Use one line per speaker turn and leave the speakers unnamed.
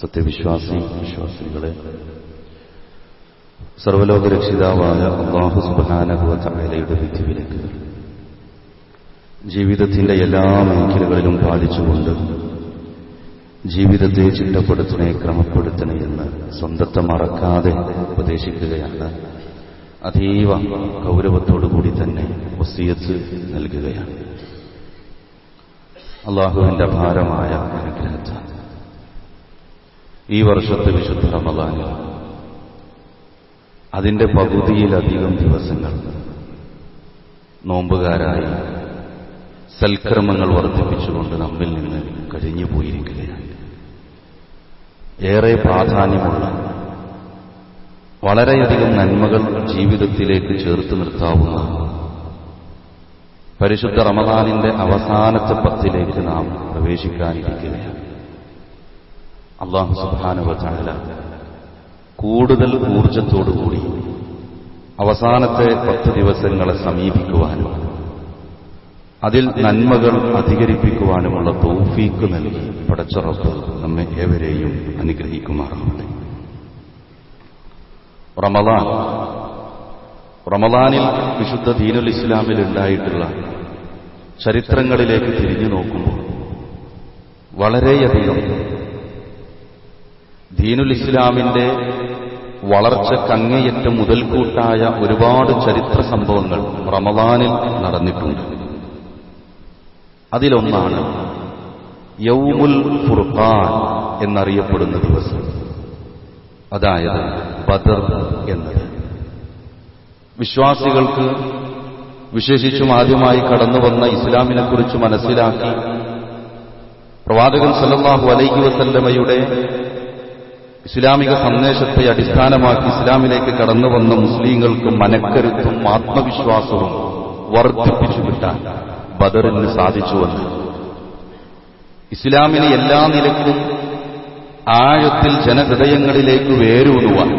സത്യവിശ്വാസി വിശ്വാസികളെ. സർവലോക രക്ഷിതാവായ അള്ളാഹു വിധി വിലക്ക് ജീവിതത്തിന്റെ എല്ലാ മേഖലകളിലും പാലിച്ചുകൊണ്ട് ജീവിതത്തെ ചിട്ടപ്പെടുത്തണേ ക്രമപ്പെടുത്തണേ എന്ന് സ്വന്തത്തെ മറക്കാതെ ഉപദേശിക്കുകയാണ്. അതീവ ഗൗരവത്തോടുകൂടി തന്നെ വസീയത്ത് നൽകുകയാണ്. അള്ളാഹുവിന്റെ ഭാരമായ അനുഗ്രഹത്താൽ. ഈ വർഷത്തെ വിശുദ്ധ റമദാനിൽ. അതിന്റെ പകുതിയിലധികം ദിവസങ്ങൾ നോമ്പുകാരായി സൽക്രമങ്ങൾ വർദ്ധിപ്പിച്ചുകൊണ്ട് നമ്മിൽ നിന്ന് കഴിഞ്ഞു പോയിരിക്കുകയാണ്. ഏറെ പ്രാധാന്യമുള്ള വളരെയധികം നന്മകൾ ജീവിതത്തിലേക്ക് ചേർത്ത് നിർത്താവുന്ന പരിശുദ്ധ റമദാനിന്റെ അവസാനത്തെ പത്തിലേക്ക് നാം പ്രവേശിക്കാനിരിക്കുകയാണ്. അള്ളാഹു സുബാനുവല കൂടുതൽ ഊർജത്തോടുകൂടി അവസാനത്തെ പത്ത് ദിവസങ്ങളെ സമീപിക്കുവാനും അതിൽ നന്മകൾ അധികരിപ്പിക്കുവാനുമുള്ള തൗഫീക്ക് നൽകി പടച്ചുറപ്പ് നമ്മെ ഏവരെയും അനുഗ്രഹിക്കുമാറാവട്ടെ റമദാൻ. റമദാനിൽ വിശുദ്ധ ദീനുൽ ഇസ്ലാമിൽ ഉണ്ടായിട്ടുള്ള ചരിത്രങ്ങളിലേക്ക് തിരിഞ്ഞു നോക്കുമ്പോൾ വളരെയധികം ദീനുൽ ഇസ്ലാമിന്റെ വളർച്ച വളർച്ചക്കങ്ങേയറ്റം മുതൽക്കൂട്ടായ ഒരുപാട് ചരിത്ര സംഭവങ്ങൾ റമദാനിൽ നടന്നിട്ടുണ്ട്. അതിലൊന്നാണ് യൗമുൽ ഫുർഖാൻ എന്നറിയപ്പെടുന്ന ദിവസം. അതായത് ബദർ എന്നത്. വിശ്വാസികൾക്ക് വിശേഷിച്ചും ആദ്യമായി കടന്നുവന്ന ഇസ്ലാമിനെക്കുറിച്ച് മനസ്സിലാക്കി പ്രവാചകൻ സല്ലല്ലാഹു അലൈഹി വസല്ലമയുടെ ഇസ്ലാമിക സന്ദേശത്തെ അടിസ്ഥാനമാക്കി ഇസ്ലാമിലേക്ക് കടന്നു വന്ന മുസ്ലിങ്ങൾക്ക് മനക്കരുത്തും ആത്മവിശ്വാസവും വർദ്ധിപ്പിച്ചു കിട്ടാൻ ബദറിന് സാധിച്ചുവെന്ന്. ഇസ്ലാമിന് എല്ലാ നിലക്കും ആഴത്തിൽ ജനഹൃദയങ്ങളിലേക്ക് വേരൂന്നുവാൻ